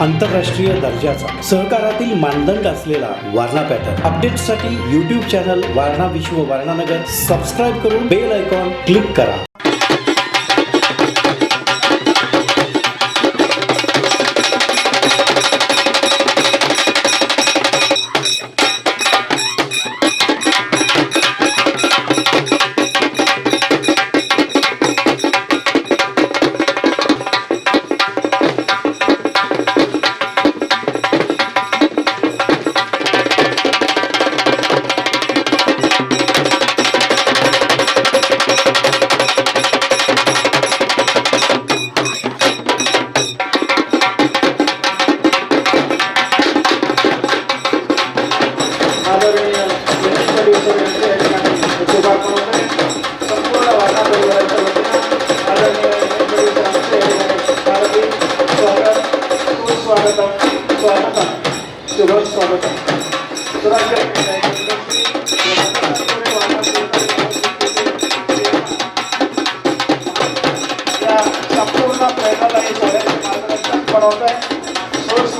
आंतरराष्ट्रीय दर्जाचा सहकारातील मानदंड असलेला वारणा पॅटर्न. अपडेटसाठी YouTube channel Warana Vishwa Warananagar subscribe करून बेल आयकॉन क्लिक करा.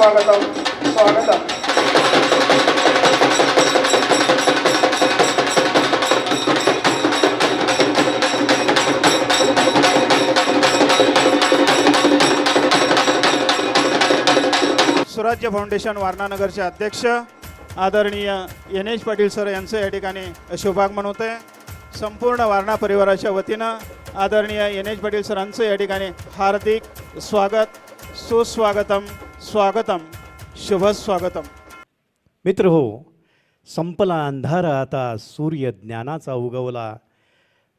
आहे सुस्वागतम स्वागतम. स्वराज्य फाउंडेशन वारणानगरचे अध्यक्ष आदरणीय एन एच पाटील सर यांचं या ठिकाणी शुभागमन होतं आहे संपूर्ण वारणा परिवाराच्या वतीनं आदरणीय एन एच पाटील सरांचं या ठिकाणी हार्दिक स्वागत सुस्वागतम. स्वागतम शुभ स्वागतम. मित्र हो संपला अंधार आता सूर्य ज्ञानाचा उगवला.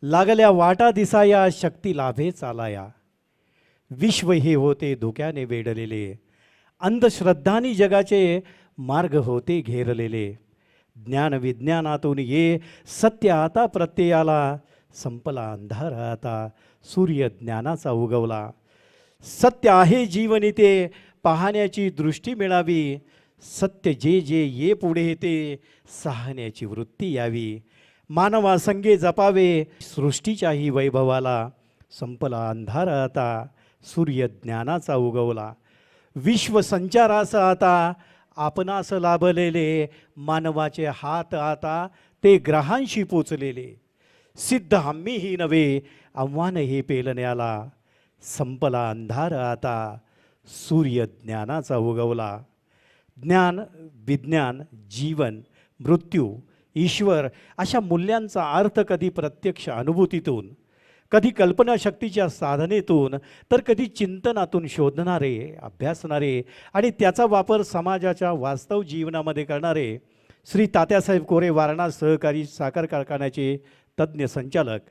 लागल्या वाटा दिसाया शक्ती लाभे चालाया. विश्व हे होते धोक्याने वेढलेले. अंधश्रद्धानी जगाचे मार्ग होते घेरलेले. ज्ञान विज्ञानातून ये सत्य आता प्रत्ययाला. संपला अंधार आता सूर्य ज्ञानाचा उगवला. सत्य आहे जीवनी ते पाहण्याची दृष्टी मिळावी. सत्य जे जे ये पुढे ते सहाण्याची वृत्ती यावी. मानवा संगे जपावे. सृष्टीच्याही वैभवाला संपला अंधार आता. सूर्य ज्ञानाचा उगवला. विश्वसंचाराचा आता. आपणास लाभलेले मानवाचे हात आता. ते ग्रहांशी पोचलेले. सिद्ध आम्हीही नव्हे. आव्हान हे पेलण्याला संपला अंधार आता. सूर्य ज्ञानाचा उगवला. ज्ञान विज्ञान जीवन मृत्यू ईश्वर अशा मूल्यांचा अर्थ कधी प्रत्यक्ष अनुभूतीतून कधी कल्पनाशक्तीच्या साधनेतून तर कधी चिंतनातून शोधणारे अभ्यासणारे आणि त्याचा वापर समाजाच्या वास्तव जीवनामध्ये करणारे श्री तात्यासाहेब कोरे वारणा सहकारी साखर कारखान्याचे तज्ज्ञ संचालक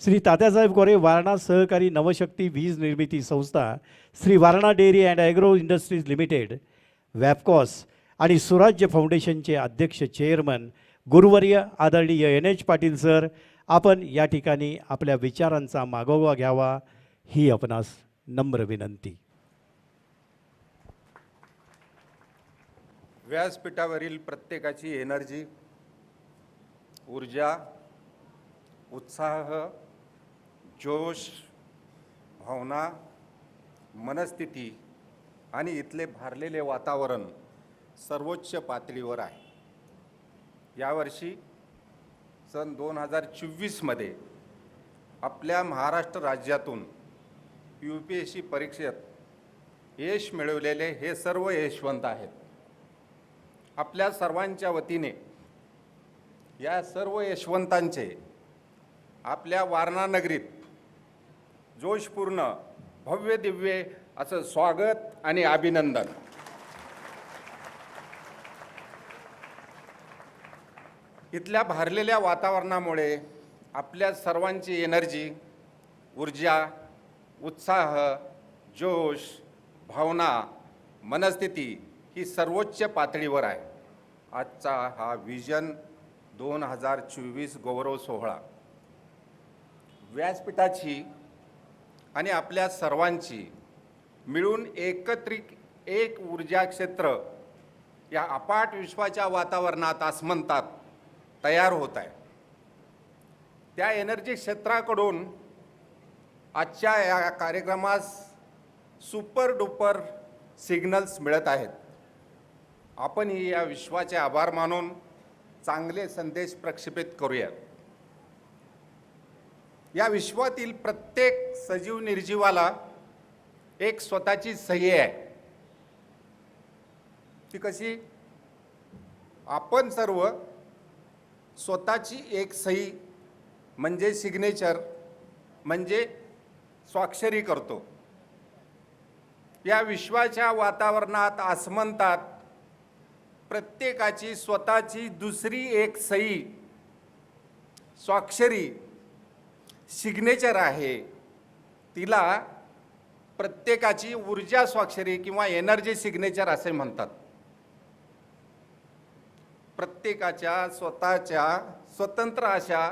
श्री तात्यासाहेब गोरे वारणा सहकारी नवशक्ती वीज निर्मिती संस्था Shri Warana dairy and agro industries limited वॅपकॉस आणि सुराज्य फाउंडेशनचे अध्यक्ष चेअरमन गुरुवर्य आदरणीय एन एच पाटील सर आपण या ठिकाणी आपल्या विचारांचा मागोवा घ्यावा ही आपणास नम्र विनंती. व्यासपीठावरील प्रत्येकाची एनर्जी ऊर्जा उत्साह जोश भावना मनस्थिती आणि इथले भारलेले वातावरण सर्वोच्च पातळीवर आहे. यावर्षी सन दोन हजार चोवीसमध्ये आपल्या महाराष्ट्र राज्यातून यू पी एस सी परीक्षेत यश मिळवलेले हे सर्व यशवंत आहेत. आपल्या सर्वांच्या वतीने या सर्व यशवंतांचे आपल्या वारणा नगरीत जोशपूर्ण भव्य दिव्य असं स्वागत आणि अभिनंदन. इथल्या भारलेल्या वातावरणामुळे आपल्या सर्वांची एनर्जी ऊर्जा उत्साह जोश भावना मनस्थिती ही सर्वोच्च पातळीवर आहे. आजचा हा विजन दोन हजार चोवीस गौरव सोहळा. व्यासपीठाची आणि आपल्या सर्वांची मिळून एकत्रित एक ऊर्जा क्षेत्र या अपाट विश्वाच्या वातावरणात आसमंतात तयार होत आहे. त्या एनर्जी क्षेत्राकडून आजच्या या कार्यक्रमास सुपर डुपर सिग्नल्स मिळत आहेत. आपणही या विश्वाचे आभार मानून चांगले संदेश प्रक्षेपित करूया या विश्वातील प्रत्येक सजीव निर्जीवाला एक स्वतःची सही आहे. ती कशी? आपण सर्व स्वतःची एक सही म्हणजे सिग्नेचर म्हणजे स्वाक्षरी करतो. या विश्वाच्या वातावरणात आसमंतात प्रत्येकाची स्वतःची दुसरी एक सही स्वाक्षरी सिग्नेचर आहे. तिला प्रत्येकाची ऊर्जा स्वाक्षरी किंवा एनर्जी सिग्नेचर असे म्हणतात. प्रत्येकाच्या स्वतःच्या स्वतंत्र अशा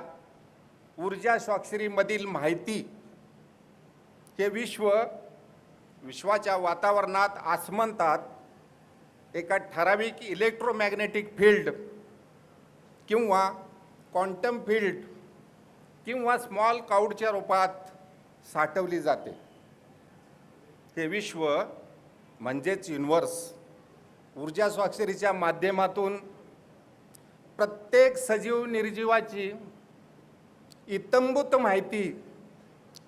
ऊर्जा स्वाक्षरीमधील माहिती हे विश्व विश्वाच्या वातावरणात आसमंतात एका ठराविक इलेक्ट्रोमॅग्नेटिक फील्ड किंवा क्वांटम फील्ड किंवा स्मॉल काउडच्या रूपात साठवली जाते. हे विश्व म्हणजेच युनिवर्स ऊर्जा स्वाक्षरीच्या माध्यमातून प्रत्येक सजीव निर्जीवाची इतंभूत माहिती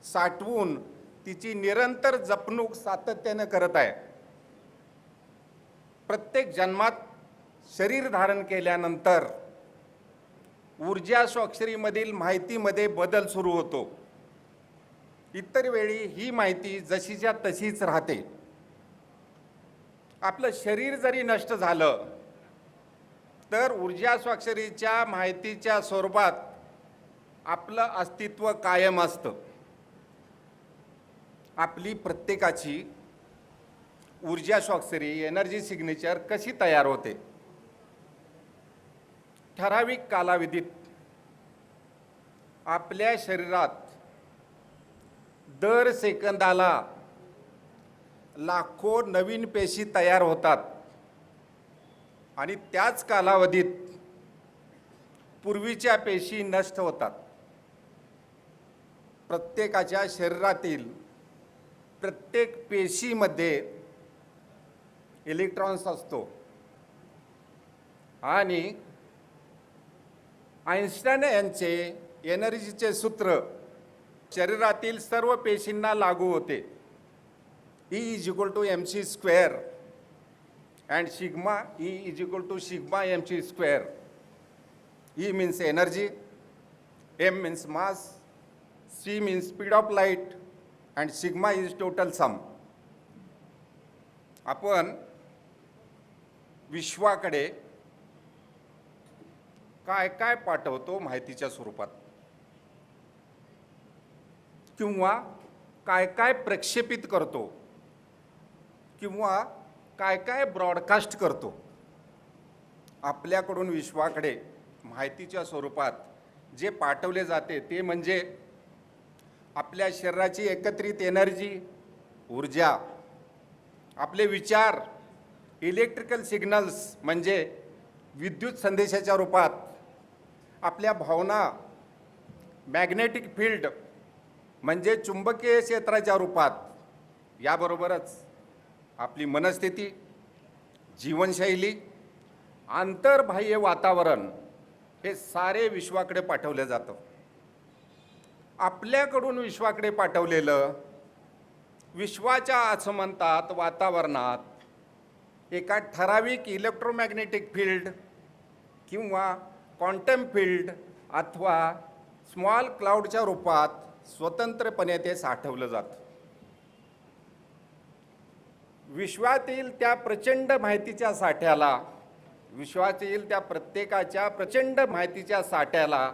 साठवून तिची निरंतर जपणूक सातत्यानं करत आहे. प्रत्येक जन्मात शरीर धारण केल्यानंतर ऊर्जा स्वाक्षरीमधील माहितीमध्ये बदल सुरू होतो. इतर वेळी ही माहिती जशीच्या तशीच राहते. आपलं शरीर जरी नष्ट झालं तर ऊर्जा स्वाक्षरीच्या माहितीच्या स्वरूपात आपलं अस्तित्व कायम असतं. आपली प्रत्येकाची ऊर्जा स्वाक्षरी एनर्जी सिग्नेचर कशी तयार होते? ठराविक कालावधीत आपल्या शरीरात दर सेकंदाला लाखो नवीन पेशी तयार होतात. आणि त्याच कालावधीत पूर्वीच्या पेशी नष्ट होतात. प्रत्येकाच्या शरीरातील प्रत्येक पेशीमध्ये इलेक्ट्रॉन्स असतो. आणि आईन्स्टाईन यांचे एनर्जीचे सूत्र शरीरातील सर्व पेशींना लागू होते. E is equal to M C square and sigma E is equal to sigma M C square E means energy M means mass C means speed of light and sigma is total sum आपण विश्वाकडे काय काय पाठवतो माहितीच्या स्वरूपात? किंवा काय काय प्रक्षेपित करतो? किंवा काय काय ब्रॉडकास्ट करतो? आपल्याकडून विश्वाकडे माहितीच्या स्वरूपात जे पाठवले जाते ते म्हणजे आपल्या शरीराची एकत्रित एनर्जी ऊर्जा आपले विचार इलेक्ट्रिकल सिग्नल्स म्हणजे विद्युत संदेशाच्या रूपात आपल्या भावना मॅग्नेटिक फील्ड म्हणजे चुंबकीय क्षेत्राच्या रूपात. याबरोबरच आपली मनस्थिती जीवनशैली आंतरबाह्य वातावरण हे सारे विश्वाकडे पाठवलं जातं. आपल्याकडून विश्वाकडे पाठवलेलं विश्वाच्या आसमंतात वातावरणात एका ठराविक इलेक्ट्रोमॅग्नेटिक फील्ड किंवा क्वांटम फील्ड अथवा स्मॉल क्लाउडच्या रूपात स्वतंत्रपणे ते साठवलं जातं. विश्वातील त्या प्रचंड माहितीच्या साठ्याला विश्वातील त्या प्रत्येकाच्या प्रचंड माहितीच्या साठ्याला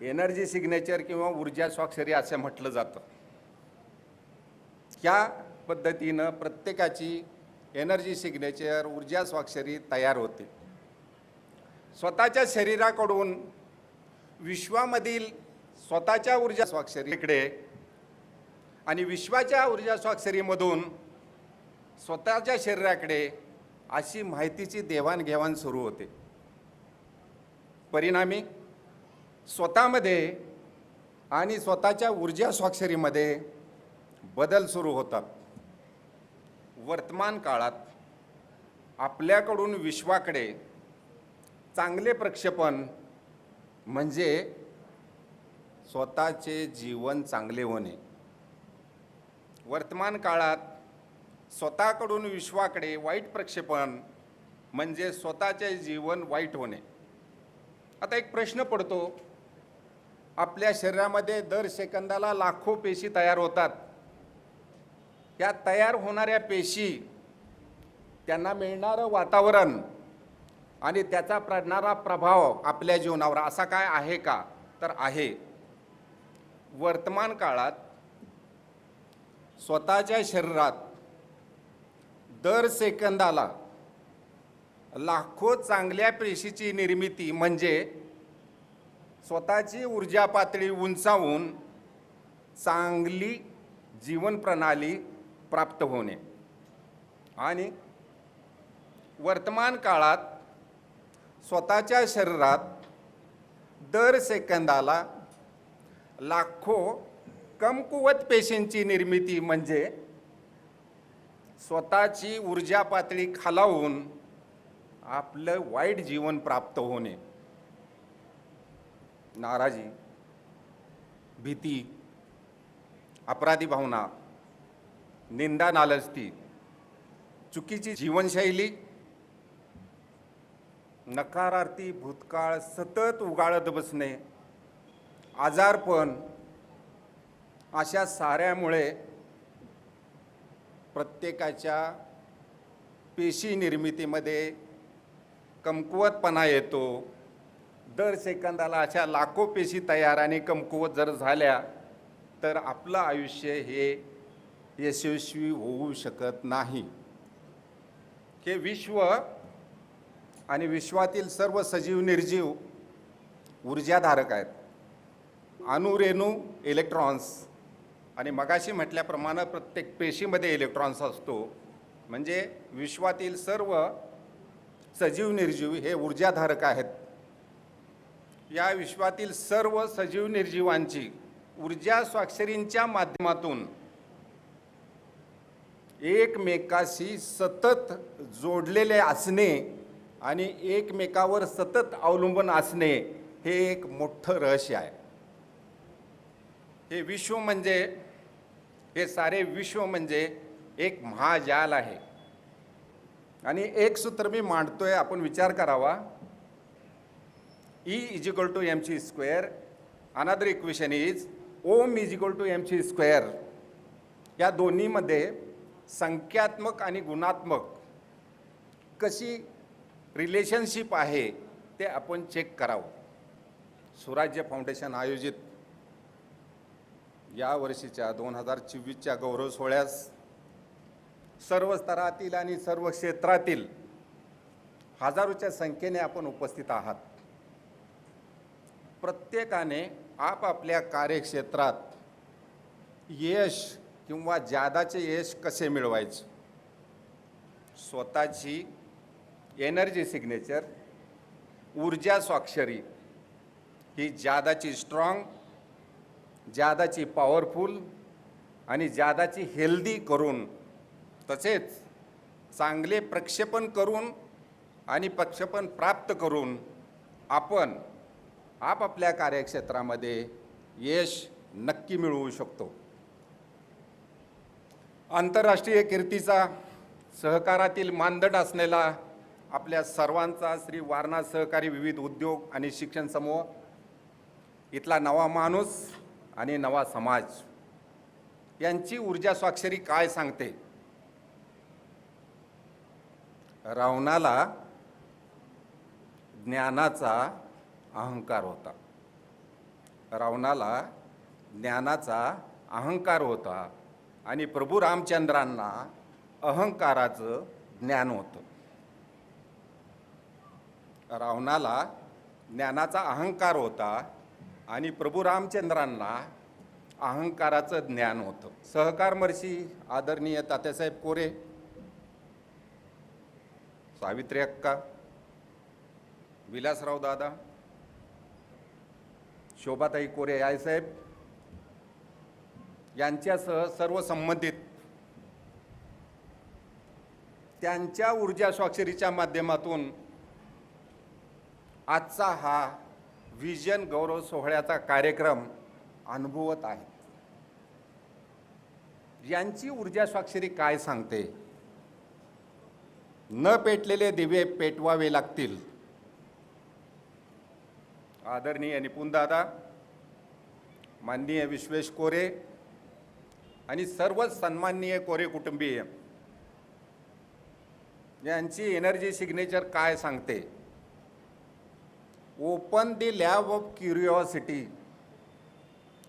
एनर्जी सिग्नेचर किंवा ऊर्जा स्वाक्षरी असं म्हटलं जातं. या पद्धतीनं प्रत्येकाची एनर्जी सिग्नेचर ऊर्जा स्वाक्षरी तयार होते. स्वतःच्या शरीराकडून विश्वामधील स्वतःच्या ऊर्जा स्वाक्षरीकडे आणि विश्वाच्या ऊर्जा स्वाक्षरीमधून स्वतःच्या शरीराकडे अशी माहितीची देवाणघेवाण सुरू होते. परिणामी स्वतःमध्ये आणि स्वतःच्या ऊर्जा स्वाक्षरीमध्ये बदल सुरू होतात. वर्तमान काळात आपल्याकडून विश्वाकडे चांगले प्रक्षेपण म्हणजे स्वतःचे जीवन चांगले होणे. वर्तमान काळात स्वतःकडून विश्वाकडे वाईट प्रक्षेपण म्हणजे स्वतःचे जीवन वाईट होणे. आता एक प्रश्न पडतो आपल्या शरीरामध्ये दर सेकंदाला लाखो पेशी तयार होतात. या तयार होणाऱ्या पेशी त्यांना मिळणारं वातावरण आणि त्याचा पडणारा प्रभाव आपल्या जीवनावर असा काय आहे का? तर आहे. वर्तमान काळात स्वतःच्या शरीरात दर सेकंदाला लाखो चांगल्या पेशीची निर्मिती म्हणजे स्वतःची ऊर्जा पातळी उंचावून चांगली जीवनप्रणाली प्राप्त होणे. आणि वर्तमान काळात स्वतःच्या शरीरात दर सेकंदाला लाखो कमकुवत पेशींची निर्मिती म्हणजे स्वतःची ऊर्जा पातळी खालावून आपलं वाईट जीवन प्राप्त होणे. नाराजी भीती अपराधी भावना निंदा नालस्ती चुकीची जीवनशैली नकारार्थी भूतकाळ सतत उगाळत बसणे आजारपण अशा साऱ्यामुळे प्रत्येकाच्या पेशी निर्मितीमध्ये कमकुवतपणा येतो. दर सेकंदाला अशा लाखो पेशी तयार आणि कमकुवत जर झाल्या तर आपलं आयुष्य हे यशस्वी होऊ शकत नाही. हे विश्व आणि विश्वातील सर्व सजीव निर्जीव ऊर्जाधारक आहेत. अणुरेणू इलेक्ट्रॉन्स आणि मगाशी म्हटल्याप्रमाणे प्रत्येक पेशीमध्ये इलेक्ट्रॉन्स असतो. म्हणजे विश्वातील सर्व सजीव निर्जीव हे ऊर्जाधारक आहेत. या विश्वातील सर्व सजीव निर्जीवांची ऊर्जा स्वाक्षरींच्या माध्यमातून एकमेकाशी सतत जोडलेले असणे आणि एकमेकावर सतत अवलंबून असणे हे एक मोठं रहस्य आहे. हे विश्व म्हणजे हे सारे विश्व म्हणजे एक महाजाल आहे. आणि एक सूत्र मी मांडतोय आपण विचार करावा. E is equal to M C square another equation is Om is equal to M C square या दोन्हीमध्ये संख्यात्मक आणि गुणात्मक कशी रिलेशनशिप आहे ते आपण चेक करावं. सुराज्य फाउंडेशन आयोजित. या वर्षीच्या दोन हजार चोवीसच्या गौरव सोहळ्यास सर्व स्तरातील आणि सर्व क्षेत्रातील हजारोच्या संख्येने आपण उपस्थित आहात. प्रत्येकाने आपापल्या कार्यक्षेत्रात यश किंवा जादाचे यश कसे मिळवायचे? स्वतःची एनर्जी सिग्नेचर ऊर्जा स्वाक्षरी ही जादाची स्ट्रॉंग जादाची पॉवरफुल आणि जादाची हेल्दी करून तसेच चांगले प्रक्षेपण करून आणि प्रक्षेपण प्राप्त करून आपण आपापल्या कार्यक्षेत्रामध्ये यश नक्की मिळवू शकतो. आंतरराष्ट्रीय कीर्तीचा सहकारातील मानदंड असलेला आपल्या सर्वांचा श्री वारणा सहकारी विविध उद्योग आणि शिक्षण समूह इथला नवा माणूस आणि नवा समाज. यांची ऊर्जा स्वाक्षरी काय सांगते? रावणाला ज्ञानाचा अहंकार होता. रावणाला ज्ञानाचा अहंकार होता आणि प्रभू रामचंद्रांना अहंकाराचं ज्ञान होतं. रावणाला ज्ञानाचा अहंकार होता आणि प्रभू रामचंद्रांना अहंकाराचं ज्ञान होतं. सहकार मर्षी आदरणीय तात्यासाहेब कोरे सावित्री अक्का विलासराव दादा शोभाताई कोरे आयसाहेब यांच्यासह सर्व संबंधित त्यांच्या ऊर्जा स्वाक्षरीच्या माध्यमातून आजचा हा विजन गौरव सोहळ्याचा कार्यक्रम अनुभवत आहेत. यांची ऊर्जा स्वाक्षरी काय सांगते? न पेटलेले दिवे पेटवावे लागतील. आदरणीय निपुणदादा माननीय विश्वेश कोरे आणि सर्व सन्माननीय कोरे कुटुंबीय यांची एनर्जी सिग्नेचर काय सांगते? Open the lab of curiosity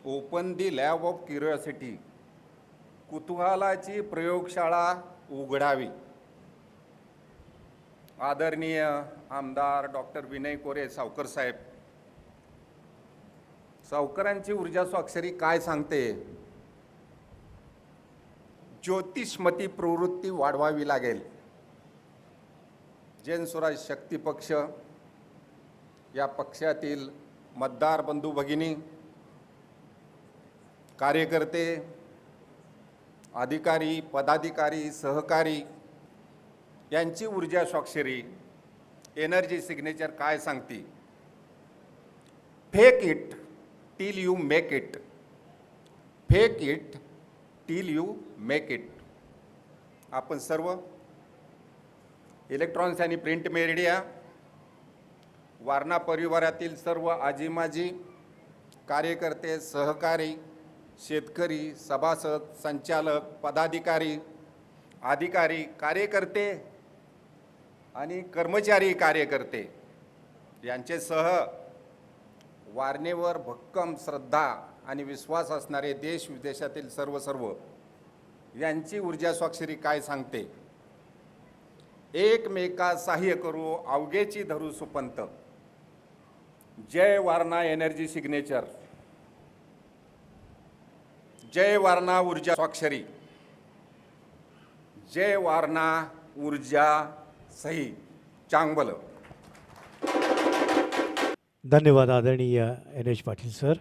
open the lab of curiosity कुतूहलाची प्रयोगशाळा उघडावी. आदरणीय आमदार डॉक्टर विनय कोरे सावकर साहेब सावकरांची ऊर्जा स्वाक्षरी काय सांगते? ज्योतिषमती प्रवृत्ती वाढवावी लागेल. जैन स्वराज शक्ती पक्ष या पक्षातील मतदार बंधू भगिनी कार्यकर्ते अधिकारी पदाधिकारी सहकारी यांची ऊर्जा स्वाक्षरी एनर्जी सिग्नेचर काय सांगती? Fake it till you make it fake it till you make it आपण सर्व इलेक्ट्रॉनिक्स आणि प्रिंट मीडिया वारणा परिवारातील सर्व आजीमाजी कार्यकर्ते सहकारी शेतकरी सभासद संचालक पदाधिकारी अधिकारी कार्यकर्ते आणि कर्मचारी कार्यकर्ते यांचेसह वारणेवर भक्कम श्रद्धा आणि विश्वास असणारे देश विदेशातील सर्व सर्व यांची ऊर्जा स्वाक्षरी काय सांगते? एकमेका सहाय्य करू अवघेची धरू सुपंत जय वारणा एनर्जी सिग्नेचर. जय वारणा ऊर्जा स्वाक्षरी. जय वारणा ऊर्जा सही. चांगबल. धन्यवाद आदरणीय एन एच पाटील सर.